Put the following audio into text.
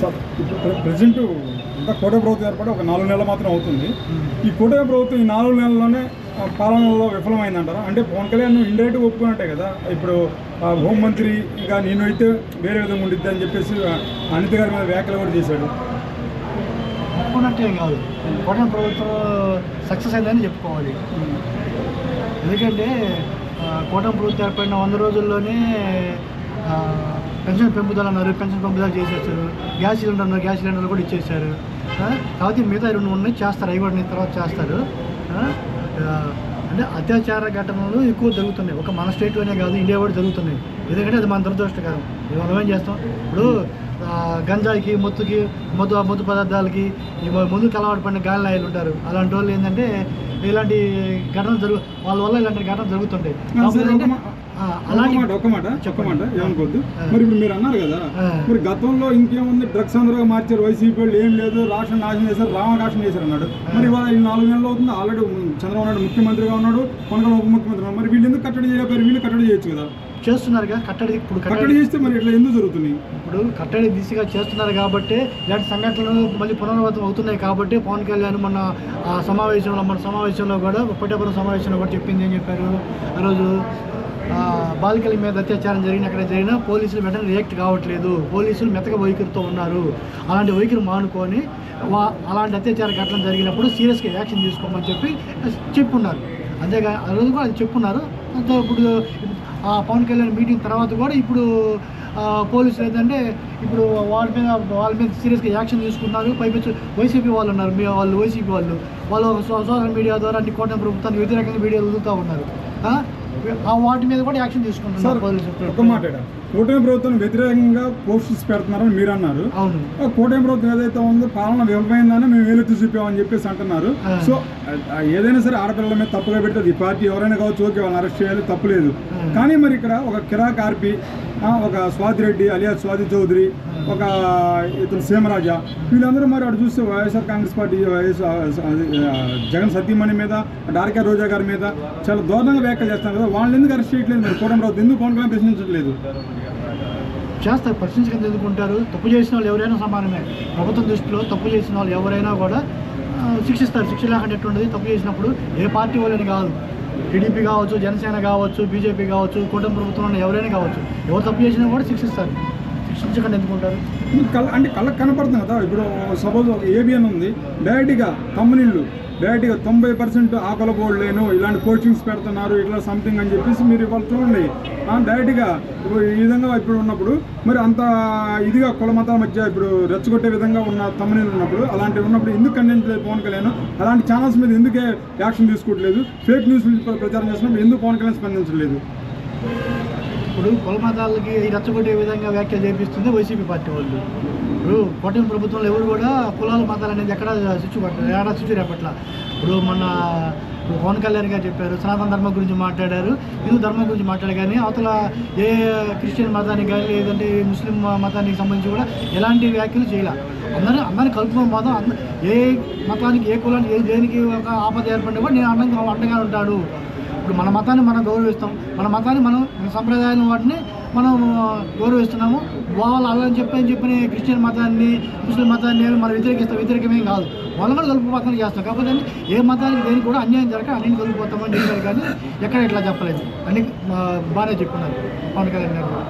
Sir ఇప్పుడు ప్ర- present ఇంకా కోట ప్రభుత్వం ఏర్పడి ఒక నాలుగు నెలలు మాత్రం అవుతుంది. ఈ కూటమి ప్రభుత్వం ఈ నాలుగు నెలల్లోనే పాలనలో విఫలమైందంటారా? అంటే పవన్ కళ్యాణ్ ఇండైరెక్ట్ ఒప్పుకున్నట్టే కదా? ఇప్పుడు హోంమంత్రి ఇంకా నేను అయితే వేరే విధంగా ఉండిద్ది అని చెప్పేసి అనిత గారి మీద వ్యాఖ్యలు కూడా చేశాడు. అనుకున్నట్టే కాదు. కూటమి ప్రభుత్వం సక్సెస్ అయిందని చెప్పుకోవాలి. ఎందుకంటే ఆ, కూటమి ప్రభుత్వం ఏర్పడిన వంద రోజుల్లోనే పెన్షన్ పెంపుదల అన్నారు పెన్షన్ పెంపుదల చేసేసారు గ్యాస్ సిలిండర్ అన్నారు గ్యాస్ సిలిండర్ కూడా ఇచ్చేసారు. కాబట్టి మిగతా రెండు ఉన్నాయి చేస్తారు. అవి కూడా తర్వాత చేస్తారు. అంటే అత్యాచార ఘటనలు ఎక్కువ జరుగుతున్నాయి. ఒక మన స్టేట్లోనే కాదు ఇండియా కూడా జరుగుతున్నాయి. ఎందుకంటే అది మన దురదృష్టకరం ఇది మనం ఏం చేస్తాం? ఇప్పుడు గంజాయికి మొత్తుకి మొద్దు మొద్దు పదార్థాలకి ఈ ముందు అలవాటు పడిన గాలి నాయలు ఉంటారు. అలాంటి వాళ్ళు ఏంటంటే ఇలాంటి ఘటనలు జరుగు వాళ్ళ వల్ల ఇలాంటి ఘటనలు జరుగుతుంటాయి. అలాంటి మాట ఒక మాట చెప్పమాట ఏమనుకోవద్దు. మరి ఇప్పుడు మీరు అన్నారు కదా. మరి గతంలో ఇంకేముంది? డ్రగ్స్ అందరూ మార్చారు. వైసీపీ వాళ్ళు ఏం లేదు రాష్ట్రం నాశనం చేశారు రామకాశం చేశారు అన్నాడు. మరి ఇవాళ ఈ నాలుగు నెలలు అవుతుంది ఆల్రెడీ చంద్రబాబు నాయుడు ముఖ్యమంత్రిగా ఉన్నాడు కొనగడ ఉప ముఖ్యమంత్రి మరి వీళ్ళు ఎందుకు కట్టడి చేయలేకపోయారు? వీళ్ళు కట్టడి చేయొచ్చు కదా. చేస్తున్నారుగా కట్టడి ఇప్పుడు కట్టడి చేస్తే మరి ఇట్లా ఎందుకు జరుగుతున్నాయి? ఇప్పుడు కట్టడి దిశగా చేస్తున్నారు కాబట్టి ఇలాంటి సంఘటనలు మళ్ళీ పునరావృతం అవుతున్నాయి కాబట్టి పవన్ కళ్యాణ్ మన సమావేశంలో మన సమావేశంలో కూడా పట్టపురం సమావేశంలో కూడా చెప్పింది ఏం చెప్పారు? ఆ రోజు బాలికల మీద అత్యాచారం జరిగిన అక్కడ జరిగిన పోలీసులు వెంటనే రియాక్ట్ కావట్లేదు. పోలీసులు మెతక వైఖరితో ఉన్నారు. అలాంటి వైఖరి మానుకొని వా అలాంటి అత్యాచార ఘటనలు జరిగినప్పుడు సీరియస్గా యాక్షన్ తీసుకోమని చెప్పి చెప్పున్నారు అంతేగా ఆ రోజు కూడా అది చెప్పున్నారు. అంతే ఇప్పుడు ఆ పవన్ కళ్యాణ్ మీటింగ్ తర్వాత కూడా ఇప్పుడు పోలీసులు ఏంటంటే ఇప్పుడు వాళ్ళ మీద వాళ్ళ మీద సీరియస్గా యాక్షన్ తీసుకున్నారు పైపెచ్చు వైసీపీ వాళ్ళు ఉన్నారు. మీ వాళ్ళు వైసీపీ వాళ్ళు. వాళ్ళు సో- సోషల్ మీడియా ద్వారా అన్ని కూటమి ప్రభుత్వానికి వ్యతిరేకంగా వీడియోలు వదులుతూ ఉన్నారు. ఆ? వాటి మీద కూడా యాక్షన్ తీసుకుంటున్నారు ఒక మాట. కూటమి ప్రభుత్వం వ్యతిరేకంగా పోస్టర్స్ పెడుతున్నారని మీరు అన్నారు కూటమి ప్రభుత్వం ఏదైతే ఉందో పాలన విఫలమైందని మేము వేలెత్తి చూపామని చెప్పేసి అంటున్నారు. సో ఏదైనా సరే ఆడపిల్లల మీద తప్పుగా పెడితే ఈ పార్టీ ఎవరైనా కావచ్చు ఓకే వాళ్ళని అరెస్ట్ చేయాలి తప్పులేదు. కానీ మరి ఇక్కడ ఒక కిరాక్ ఆర్పి ఒక స్వాతి రెడ్డి అలియా స్వాతి చౌదరి ఒక ఇతను సీమరాజా. వీళ్ళందరూ మరి అటు చూస్తే YSR Congress party YS Jagan సతీమణి మీద డార్కే రోజా గారి మీద చాలా దారుణంగా వ్యాఖ్యలు చేస్తున్నారు కదా. వాళ్ళని ఎందుకు అరెస్ట్ చేయట్లేదు మరి? కోటమరావు ఎందుకు పవన్ కళ్యాణ్ ప్రశ్నించట్లేదు? చేస్తారు. ప్రశ్నించకుండా ఎందుకుంటారు? తప్పు చేసిన వాళ్ళు ఎవరైనా సమానమే. ప్రభుత్వం దృష్టిలో తప్పు చేసిన వాళ్ళు ఎవరైనా కూడా శిక్షిస్తారు. శిక్ష లేకుండా ఎట్టుండదు తప్పు చేసినప్పుడు ఏ పార్టీ వాళ్ళని కాదు. టీడీపీ కావచ్చు జనసేన కావచ్చు బీజేపీ కావచ్చు కూటమి ప్రభుత్వం ఎవరైనా కావచ్చు ఎవరు తప్పు చేసినా కూడా శిక్షిస్తారు. శిక్షించకుండా ఎందుకుంటారు? కళ్ళ అంటే కళ్ళకి కనపడుతుంది కదా ఇప్పుడు సపోజ్ ఒక ఏబిఎన్ ఉంది డైరెక్ట్గా కంపెనీలు డైరెక్ట్గా తొంభై పర్సెంట్ ఆకల లేను ఇలాంటి కోచింగ్స్ పెడుతున్నారు ఇట్లా సంథింగ్ అని చెప్పేసి మీరు ఇవాళ చూడండి. డైరెక్ట్గా ఇప్పుడు ఈ విధంగా ఇప్పుడు ఉన్నప్పుడు మరి అంత ఇదిగా కుల మతాల మధ్య ఇప్పుడు రెచ్చగొట్టే విధంగా ఉన్న కంపెనీలు ఉన్నప్పుడు అలాంటివి ఉన్నప్పుడు ఎందుకు ఖండించలేదు పవన్ కళ్యాణ్? అలాంటి ఛానల్స్ మీద ఎందుకే యాక్షన్ తీసుకోవట్లేదు? ఫేక్ న్యూస్ ప్రచారం చేసినప్పుడు ఎందుకు పవన్ కళ్యాణ్ స్పందించలేదు ఇప్పుడు కుల మతాలకి రెచ్చగొట్టే విధంగా వ్యాఖ్యలు చేపిస్తుంది వైసీపీ పార్టీ వాళ్ళు. ఇప్పుడు కూటమి ప్రభుత్వంలో ఎవరు కూడా కులాల మతాలు అనేది ఎక్కడ స్విచ్ పట్టారు ఎక్కడ స్విచ్ రేపట్ల. ఇప్పుడు మన పవన్ కళ్యాణ్ గారు చెప్పారు సనాతన ధర్మం గురించి మాట్లాడారు. హిందూ ధర్మం గురించి మాట్లాడారు కానీ అవతల ఏ క్రిస్టియన్ మతానికి కానీ లేదంటే ముస్లిం మతానికి సంబంధించి కూడా ఎలాంటి వ్యాఖ్యలు చేయాలి. అందరూ అందరిని కలుపుకున్న మతం అంద- ఏ మతానికి ఏ కులానికి ఏ దేనికి ఒక ఆపద ఏర్పడినా కూడా నేను అండగా అండగా ఉంటాడు ఇప్పుడు మన మతాన్ని మనం గౌరవిస్తాం. మన మతాన్ని మనం మన సంప్రదాయాలను వాటిని మనం గౌరవిస్తున్నాము. వాళ్ళు అలా అని చెప్పని చెప్పని క్రిస్టియన్ మతాన్ని ముస్లిం మతాన్ని మనం వ్యతిరేకిస్తాం. వ్యతిరేకమేం కాదు. వాళ్ళు కూడా పక్కన చేస్తాం. కాకపోతే ఏ మతానికి దేనికి కూడా అన్యాయం జరగక అన్ని కలిపిపోతామని చెప్పారు కానీ ఎక్కడ ఇట్లా చెప్పలేదు. అన్ని బాగానే చెప్పున్నారు. పవన్ కళ్యాణ్ గారు కూడా.